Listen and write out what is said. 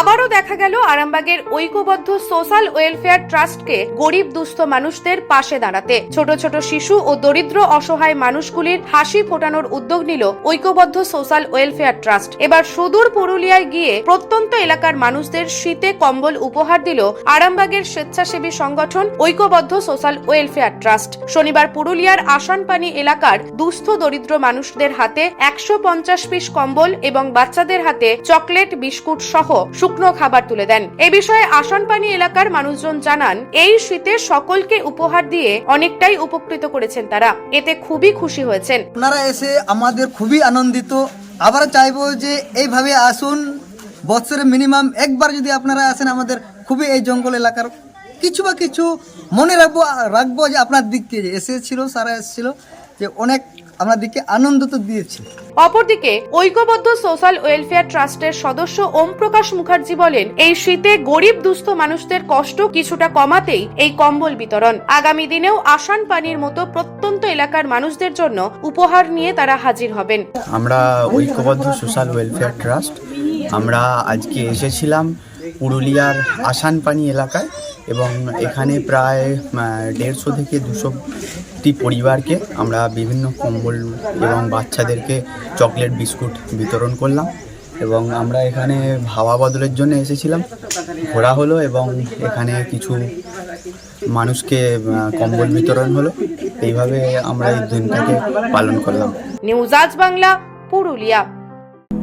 আবারও দেখা গেল আরামবাগের ঐক্যবদ্ধ সোশ্যাল ওয়েলফেয়ার ট্রাস্টকে গরিব দুস্থ মানুষদের পাশে দাঁড়াতে। ছোট ছোট শিশু ও দরিদ্র অসহায় মানুষগুলির হাসি ফোটানোর উদ্যোগ নিল ঐক্যবদ্ধ সোশ্যাল ওয়েলফেয়ার ট্রাস্ট। এবার সুদূর পুরুলিয়ায় গিয়ে প্রত্যন্ত এলাকার মানুষদের শীতে কম্বল উপহার দিল আরামবাগের স্বেচ্ছাসেবী সংগঠন ঐক্যবদ্ধ সোশ্যাল ওয়েলফেয়ার ট্রাস্ট। শনিবার পুরুলিয়ার আসানপানি এলাকার দুস্থ দরিদ্র মানুষদের হাতে একশো পঞ্চাশ পিস কম্বল এবং বাচ্চাদের হাতে চকলেট, বিস্কুট সহ শুকনো খাবার তুলে দেন। এ বিষয়ে আসানপানি এলাকার মানুষজন জানান, এই শীতে সকলকে উপহার দিয়ে অনেকটাই উপকৃত করেছেন তারা। এতে খুবই খুশি হয়েছেন। আপনারা এসে আমাদের খুবই আনন্দিত। আবার চাইব যে এইভাবে আসুন। বছরে মিনিমাম একবার যদি আপনারা আসেন আমাদের খুবই এই জঙ্গল এলাকার কিছু বা কিছু মনে রাখব রাখব যে আপনার দিক থেকে এসেছিল, সারা এসেছিল। যে অনেক আপনার দিকে আনন্দ তো দিয়েছে। অপরদিকে ঐক্যবদ্ধ সোশ্যাল ওয়েলফেয়ার ট্রাস্টের সদস্য ওম প্রকাশ মুখার্জি বলেন এই শীতে গরিব দুস্থ মানুষদের কষ্ট কিছুটা কমাতেই এই কম্বল বিতরণ। আগামী দিনেও আসান পানির মতো প্রত্যন্ত এলাকার মানুষদের জন্য উপহার নিয়ে তারা হাজির হবেন। আমরা ঐক্যবদ্ধ সোশ্যাল ওয়েলফেয়ার ট্রাস্ট আমরা আজকে এসেছিলাম পুরুলিয়ার আসানপানি এলাকায়। এবং এখানে প্রায় দেড়শো থেকে দুশোটি পরিবারকে আমরা বিভিন্ন কম্বল এবং বাচ্চাদেরকে চকলেট, বিস্কুট বিতরণ করলাম এবং আমরা এখানে হাওয়া বদলের জন্য এসেছিলাম। ঘোরা হলো এবং এখানে কিছু মানুষকে কম্বল বিতরণ হলো। এইভাবে আমরা এই দিনটাকে পালন করলাম। নিউজ আজ বাংলা, পুরুলিয়া।